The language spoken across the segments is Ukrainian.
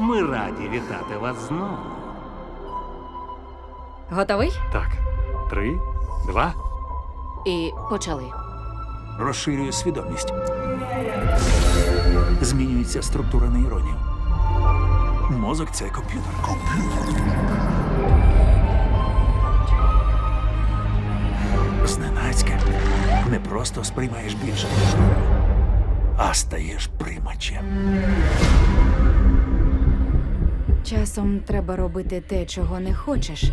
Ми раді вітати вас знову. Готовий? Так, три, два. І почали. Розширює свідомість. Змінюється структура нейронів. Мозок це комп'ютер. Комп'ютер. Зненацька не просто сприймаєш більше, а стаєш приймачем. Часом треба робити те, чого не хочеш.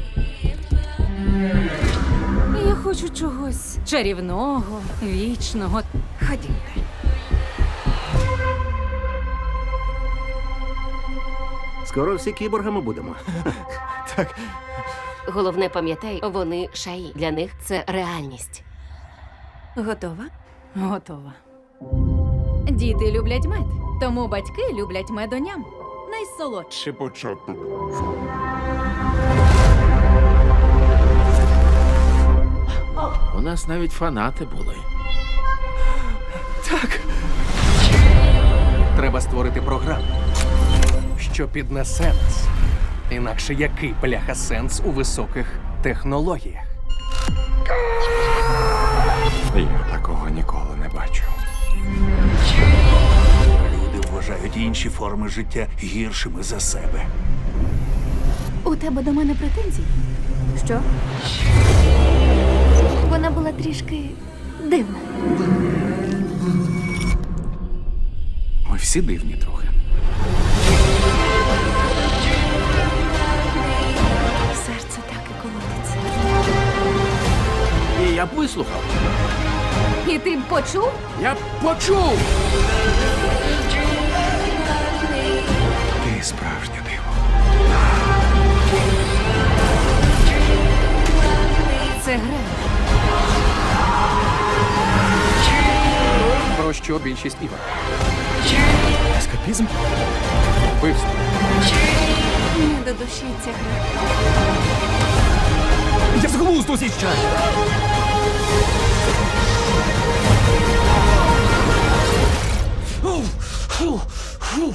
Я хочу чогось чарівного, вічного. Ходімте. Скоро всі кіборгами будемо. Головне, пам'ятай, вони шаї. Для них це реальність. Готова? Готова. Діти люблять мед, тому батьки люблять медоням. Найсолодше. У нас навіть фанати були. Треба створити програму, що піднесе нас. Інакше який пляха сенс у високих технологіях? Я такого ніколи вважають інші форми життя гіршими за себе. У тебе до мене претензії? Що? Вона була трішки дивна. Ми всі дивні трохи. Серце так і колотиться. І я б вислухав. І ти б почув? Я б почув. що більшість ігор. Ескапізм? Вбивство. Не до душі ця гра. Я з глузду зіща! Фу, фу, фу.